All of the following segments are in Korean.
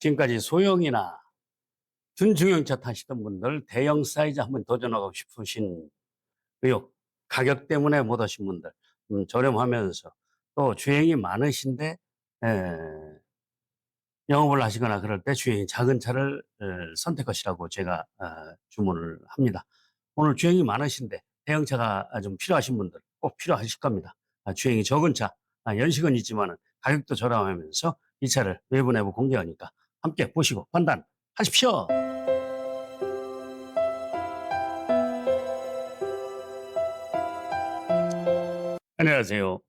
지금까지 소형이나 준중형차 타시던 분들 대형 사이즈 한번 도전하고 싶으신 의혹, 가격 때문에 못 오신 분들, 음, 저렴하면서 또 주행이 많으신데 에, 영업을 하시거나 그럴 때 주행이 작은 차를 에, 선택하시라고 제가 어, 주문을 합니다. 오늘 주행이 많으신데 대형차가 좀 필요하신 분들 꼭 필요하실 겁니다. 아, 주행이 적은 차, 아, 연식은 있지만 가격도 저렴하면서 이 차를 외부 내부 공개하니까 함께 보시고 판단하십시오. 안녕하세요.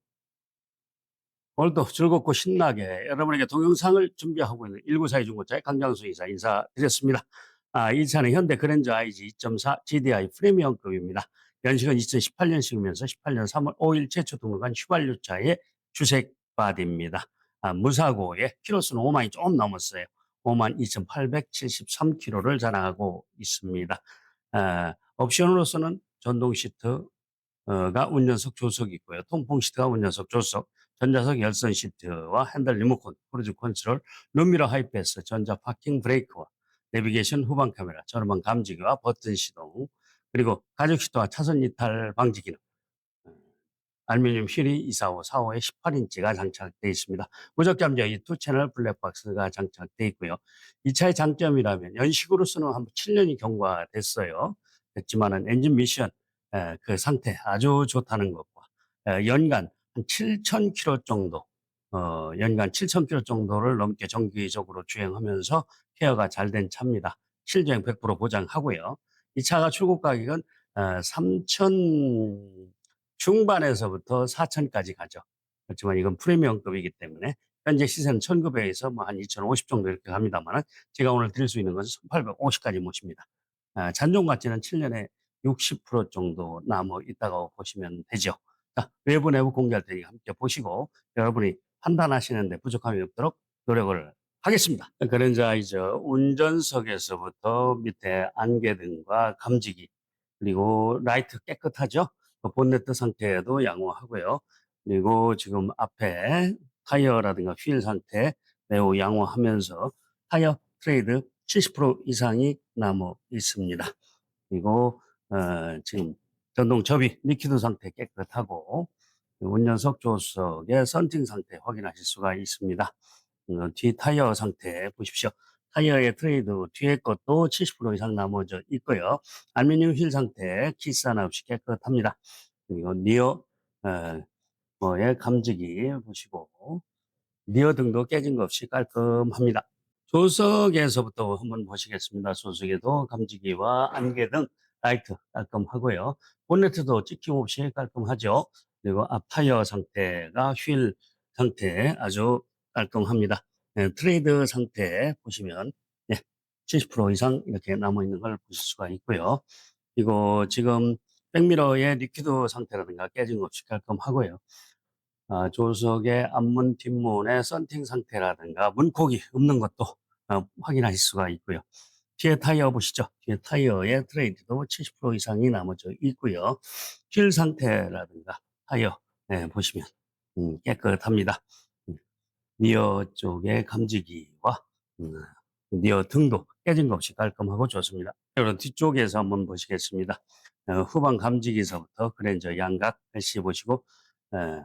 오늘도 즐겁고 신나게 여러분에게 동영상을 준비하고 있는 1942 중고차의 강장수 이사 인사드렸습니다. 아, 이 차는 현대 그랜저 IG 2.4 GDI 프리미엄급입니다. 연식은 2018년식이면서 18년 3월 5일 최초 등록한 휘발유차의 주색 바디입니다. 아, 무사고에 키로수는 5만이 조금 넘었어요. 5만 2,873km를 자랑하고 있습니다. 아, 옵션으로서는 전동 시트, 가 운전석 조석이 있고요. 통풍 시트가 운전석 조석, 전자석 열선 시트와 핸들 리모컨, 크루즈 컨트롤, 룸미러 하이패스, 전자 파킹 브레이크와 내비게이션 후방 카메라, 저렴한 감지기와 버튼 시동, 그리고 가죽 시트와 차선 이탈 방지 기능, 어, 알루미늄 휠이 245, 45에 18인치가 장착되어 있습니다. 무적 잠재 이투 채널 블랙박스가 장착되어 있고요. 이 차의 장점이라면 연식으로서는 한 7년이 경과됐어요. 됐지만은 엔진 미션 에, 그 상태 아주 좋다는 것과 에, 연간 한 7,000km 정도, 어, 연간 7,000km 정도를 넘게 정기적으로 주행하면서 케어가 잘 된 차입니다. 실주행 100% 보장하고요. 이 차가 출고 가격은 어, 3,000 중반에서부터 4,000까지 가죠. 그렇지만 이건 프리미엄급이기 때문에 현재 시세는 1,900에서 뭐 한 2,050 정도 이렇게 갑니다만 제가 오늘 드릴 수 있는 것은 1,850까지 모십니다. 아, 잔존 가치는 7년에 60% 정도 남아 있다고 보시면 되죠. 자, 외부 내부 공개할 테니 함께 보시고 여러분이 판단하시는데 부족함이 없도록 노력을 하겠습니다. 그랜저아이저 운전석에서부터 밑에 안개등과 감지기 그리고 라이트 깨끗하죠. 그 본네트 상태도 양호하고요. 그리고 지금 앞에 타이어라든가 휠 상태 매우 양호하면서 타이어 트레이드 70% 이상이 남아 있습니다. 그리고 어, 지금 전동 접이 리퀴드 상태 깨끗하고 운전석 조석의 썬팅 상태 확인하실 수가 있습니다. 어, 뒤 타이어 상태 보십시오. 타이어의 트레이드 뒤에 것도 70% 이상 남아져 있고요. 알루미늄 휠 상태 키스 하나 없이 깨끗합니다. 그리고 니어 어, 뭐의 감지기 보시고 니어 등도 깨진 것 없이 깔끔합니다. 조석에서부터 한번 보시겠습니다. 조석에도 감지기와 안개 등 라이트 깔끔하고요. 본네트도 찍힘 없이 깔끔하죠. 그리고 앞 타이어 상태가 휠 상태 아주 깔끔합니다. 네, 트레이드 상태 보시면 네, 70% 이상 이렇게 남아 있는 걸 보실 수가 있고요. 그리고 지금 백미러의 리퀴드 상태라든가 깨진 것 없이 깔끔하고요. 아, 조석의 앞문 뒷문의 썬팅 상태라든가 문콕이 없는 것도 어, 확인하실 수가 있고요. 뒤에 타이어 보시죠. 뒤에 타이어의 트레이드도 70% 이상이 남아져 있고요. 휠 상태라든가 타이어 네, 보시면 음, 깨끗합니다. 음, 니어 쪽의 감지기와 음, 니어 등도 깨진 것 없이 깔끔하고 좋습니다. 여러분 뒤쪽에서 한번 보시겠습니다. 어, 후방 감지기서부터 그랜저 양각 LC 보시고 에,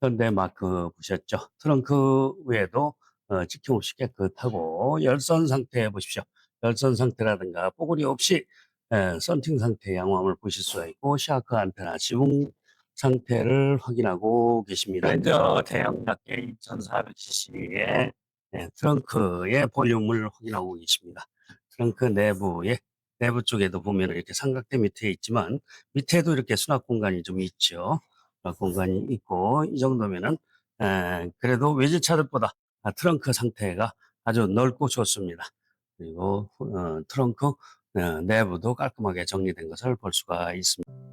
현대 마크 보셨죠? 트렁크 외에도 어, 찍힘 없이 깨끗하고 열선 상태 보십시오. 열선 상태라든가 뽀글이 없이 에, 썬팅 상태 양호함을 보실 수가 있고 샤크 안테나 지붕 상태를 확인하고 계십니다. 렌저 대형 작게 2400cc의 트렁크의 볼륨을 확인하고 계십니다. 트렁크 내부에 내부 쪽에도 보면 이렇게 삼각대 밑에 있지만 밑에도 이렇게 수납 공간이 좀 있죠. 수납 공간이 있고 이 정도면은 에, 그래도 외제차들보다 트렁크 상태가 아주 넓고 좋습니다. 그리고 어, 트렁크 어, 내부도 깔끔하게 정리된 것을 볼 수가 있습니다.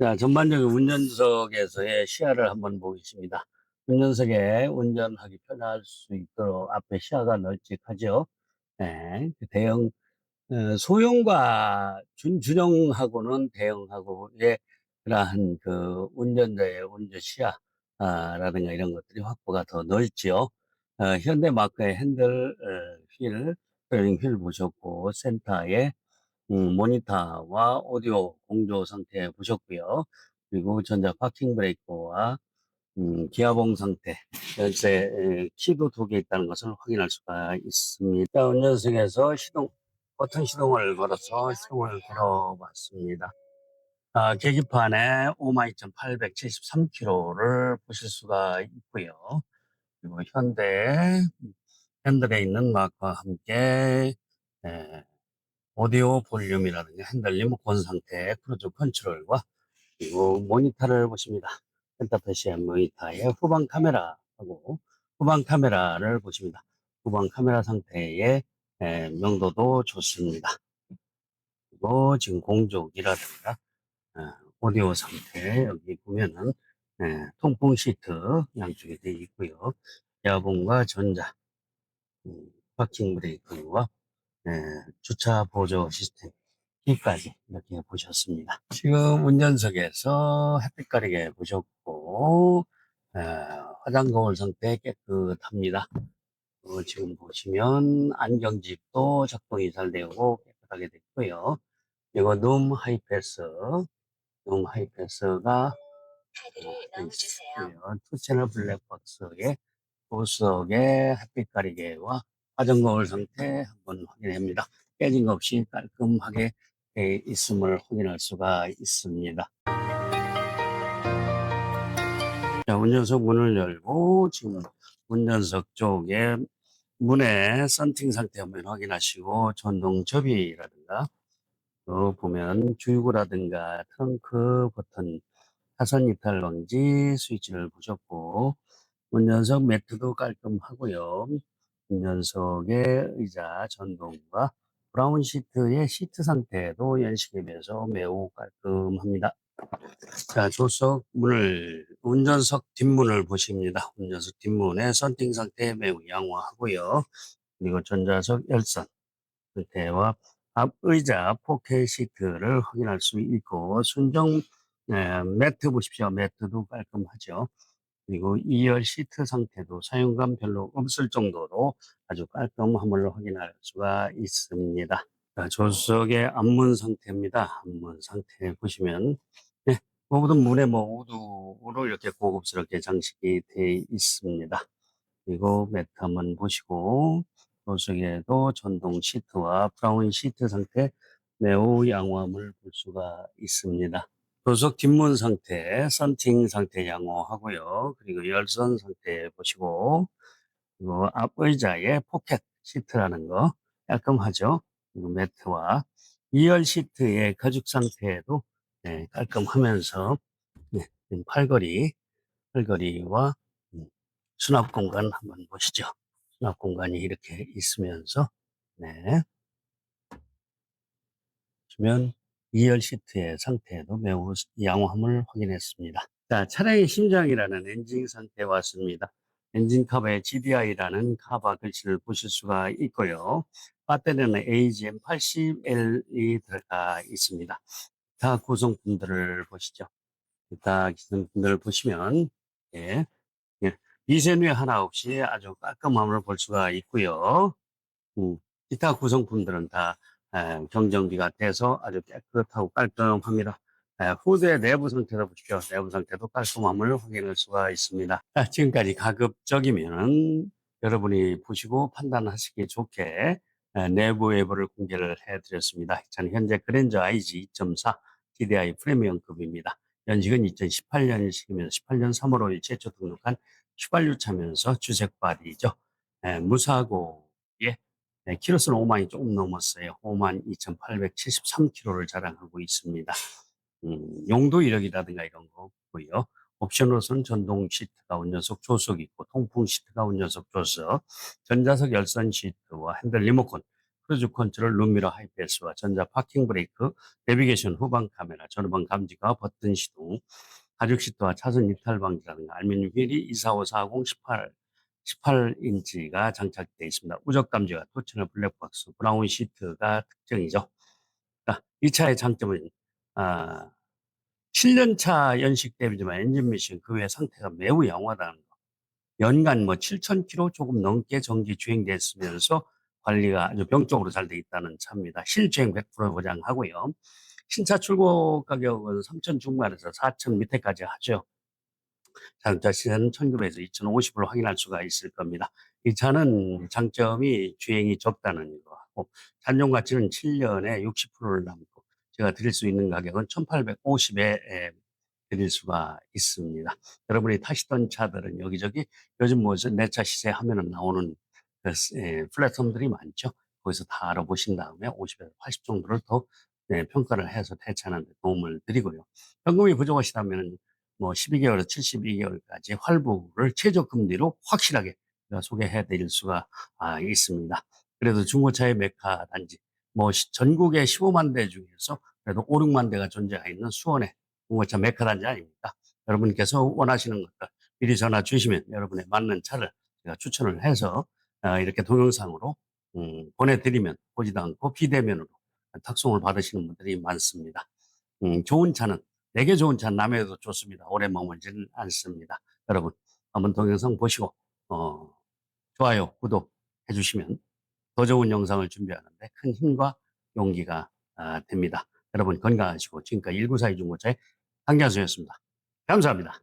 자, 전반적인 운전석에서의 시야를 한번 보겠습니다. 운전석에 운전하기 편할 수 있도록 앞에 시야가 널찍하죠. 네, 그 대형 어, 소형과 준, 준형하고는 대형하고의 그러한 그 운전자의 운전 시야 아, 라든가 이런 것들이 확보가 더 넓지요. 어, 현대 마크의 핸들 어, 휠, 트레이닝 휠 보셨고 센터에 음, 모니터와 오디오 공조 상태 보셨고요. 그리고 전자 파킹 브레이크와 음, 기아봉 상태, 에, 키도 두 개 있다는 것을 확인할 수가 있습니다. 자, 운전석에서 시동, 버튼 시동을 걸어서 시동을 걸어봤습니다. 아, 계기판에 52,873km를 보실 수가 있고요. 그리고 현대 핸들에 있는 마크와 함께 에, 오디오 볼륨이라든가 핸들 리모컨 상태 크루즈 컨트롤과 그리고 모니터를 보십니다. 센터패시한 모니터의 후방 카메라하고 후방 카메라를 보십니다. 후방 카메라 상태의 에, 명도도 좋습니다. 그리고 지금 공족이라든가 어, 오디오 상태 여기 보면은 예, 통풍 시트 양쪽에 되어 있고요. 야봉과 전자, 음, 파킹 브레이크와 예, 주차 보조 시스템 키까지 이렇게 보셨습니다. 지금 운전석에서 햇빛 가리게 보셨고 에, 화장 거울 상태 깨끗합니다. 어, 지금 보시면 안경집도 작동이 잘 되고 깨끗하게 됐고요. 이거 룸 하이패스 룸 하이패스가. 투 채널 블랙박스에 보석의 햇빛 가리개와 화장 거울 상태 한번 확인합니다. 깨진 거 없이 깔끔하게 돼 있음을 확인할 수가 있습니다. 자, 운전석 문을 열고 지금 운전석 쪽에 문의 썬팅 상태 한번 확인하시고 전동 접이라든가 또 보면 주유구라든가 트렁크 버튼 차선 이탈 방지 스위치를 보셨고 운전석 매트도 깔끔하고요. 운전석의 의자 전동과 브라운 시트의 시트 상태도 연식에 비해서 매우 깔끔합니다. 자, 조석 문을, 운전석 뒷문을 보십니다. 운전석 뒷문의 썬팅 상태 매우 양호하고요. 그리고 전자석 열선 상태와 앞 의자 포켓 시트를 확인할 수 있고, 순정 에, 매트 보십시오. 매트도 깔끔하죠. 그리고 2열 시트 상태도 사용감 별로 없을 정도로 아주 깔끔함을 확인할 수가 있습니다. 자, 조수석의 앞문 상태입니다. 앞문 상태 보시면 네, 모든 문에 뭐 우두로 이렇게 고급스럽게 장식이 되어 있습니다. 그리고 한번 보시고 조수석에도 전동 시트와 브라운 시트 상태 매우 양호함을 볼 수가 있습니다. 조석 뒷문 상태, 썬팅 상태 양호하고요. 그리고 열선 상태 보시고, 그리고 앞 의자에 포켓 시트라는 거 깔끔하죠. 그리고 매트와 2열 시트의 가죽 상태도 네, 깔끔하면서 네, 팔걸이, 팔걸이와 음, 수납 공간 한번 보시죠. 수납 공간이 이렇게 있으면서 네. 보시면 2열 시트의 상태도 매우 양호함을 확인했습니다. 자, 차량의 심장이라는 엔진 상태에 왔습니다. 엔진 카바에 GDI라는 카바 글씨를 보실 수가 있고요. 배터리는 AGM 80L이 들어가 있습니다. 다 구성품들을 보시죠. 다 구성품들을 보시면 예, 예, 미세누 하나 없이 아주 깔끔함을 볼 수가 있고요. 음, 기타 구성품들은 다 에, 경정비가 돼서 아주 깨끗하고 깔끔합니다. 에, 후대 내부 상태도 보십시오. 내부 상태도 깔끔함을 확인할 수가 있습니다. 자, 지금까지 가급적이면 여러분이 보시고 판단하시기 좋게 에, 내부 외부를 공개를 해드렸습니다. 저는 현재 그랜저 IG 2.4 GDI 프리미엄급입니다. 연식은 2018년식이면서 18년 3월 5일 최초 등록한 휘발유 차면서 주색 바디죠. 에, 무사고의 네, 키로수는 5만이 조금 넘었어요. 5만 2,873km를 자랑하고 있습니다. 음, 용도 이력이라든가 이런 거 없고요. 옵션으로서는 전동 시트가 운전석 조석 있고 통풍 시트가 운전석 조석, 전자석 열선 시트와 핸들 리모컨, 크루즈 컨트롤 룸미러 하이패스와 전자 파킹 브레이크, 내비게이션 후방 카메라, 전후방 감지가 버튼 시동, 가죽 시트와 차선 이탈 방지라든가 알루미늄 휠이 24540 18 18인치가 장착되어 있습니다. 우적 감지와 토치널 블랙박스, 브라운 시트가 특징이죠. 자, 이 차의 장점은 아, 7년차 연식 대비지만 엔진 미션 그 외 상태가 매우 양호하다는 거. 연간 뭐 7,000km 조금 넘게 정기 주행됐으면서 관리가 아주 병적으로 잘 돼 있다는 차입니다. 실주행 100% 보장하고요. 신차 출고 가격은 3천 중반에서 4천 밑에까지 하죠. 자동차 시세는 1,900에서 2,050으로 확인할 수가 있을 겁니다. 이 차는 장점이 주행이 적다는 거 하고 잔용 가치는 7년에 60%를 남고 제가 드릴 수 있는 가격은 1,850에 드릴 수가 있습니다. 여러분이 타시던 차들은 여기저기 요즘 뭐 내 차 시세 하면은 나오는 그 플랫폼들이 많죠. 거기서 다 알아보신 다음에 50에서 80 정도를 더 네, 평가를 해서 대차하는 데 도움을 드리고요. 현금이 부족하시다면 뭐 12개월에서 72개월까지 활부를 최저 금리로 확실하게 소개해 드릴 수가 아, 있습니다. 그래도 중고차의 메카 단지 뭐 시- 전국에 15만 대 중에서 그래도 5, 6만 대가 존재하는 수원의 중고차 메카 단지 아닙니까? 여러분께서 원하시는 것들 미리 전화 주시면 여러분의 맞는 차를 제가 추천을 해서 아, 이렇게 동영상으로 음, 보내드리면 보지도 않고 비대면으로 탁송을 받으시는 분들이 많습니다. 음, 좋은 차는 내게 좋은 차는 남에게도 좋습니다. 오래 머물지는 않습니다. 여러분 한번 동영상 보시고 어, 좋아요, 구독 해주시면 더 좋은 영상을 준비하는데 큰 힘과 용기가 아, 됩니다. 여러분 건강하시고 지금까지 1942 중고차의 강장수였습니다. 감사합니다.